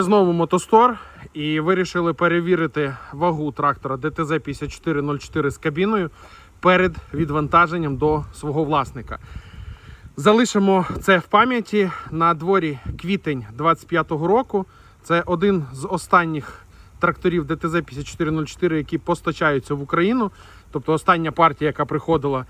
Знову мотостор і вирішили перевірити вагу трактора ДТЗ 5404 з кабіною перед відвантаженням до свого власника. Залишимо це в пам'яті на дворі квітень 25-го року. Це один з останніх тракторів ДТЗ 5404, які постачаються в Україну. Тобто остання партія, яка приходила.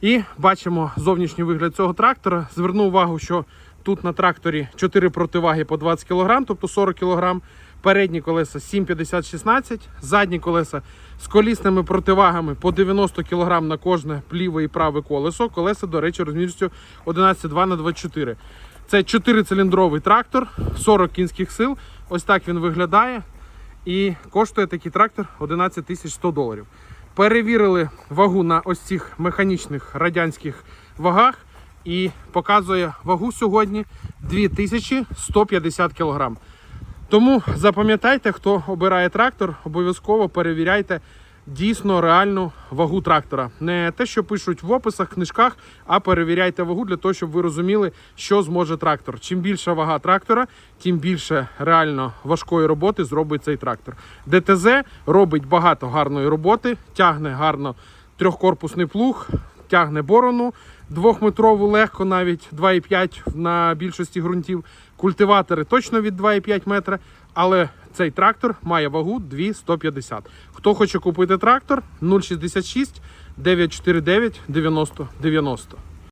І бачимо зовнішній вигляд цього трактора. Зверну увагу, що тут на тракторі 4 противаги по 20 кг, тобто 40 кг. Передні колеса 7,50-16, задні колеса з колісними противагами по 90 кг на кожне ліве і праве колесо. Колеса, до речі, розмірністю 11,2 на 24. Це 4-циліндровий трактор, 40 кінських сил. Ось так він виглядає. І коштує такий трактор 11 тисяч 100 доларів. Перевірили вагу на ось цих механічних радянських вагах і показує вагу сьогодні 2150 кг. Тому запам'ятайте, хто обирає трактор, обов'язково перевіряйте дійсно реальну вагу трактора. Не те, що пишуть в описах, книжках, а перевіряйте вагу для того, щоб ви розуміли, що зможе трактор. Чим більша вага трактора, тим більше реально важкої роботи зробить цей трактор. ДТЗ робить багато гарної роботи, тягне гарно трьохкорпусний плуг, тягне борону двохметрову легко, навіть 2,5 на більшості ґрунтів. Культиватори точно від 2,5 метра, але цей трактор має вагу 2,150. Хто хоче купити трактор 066 949 90 90.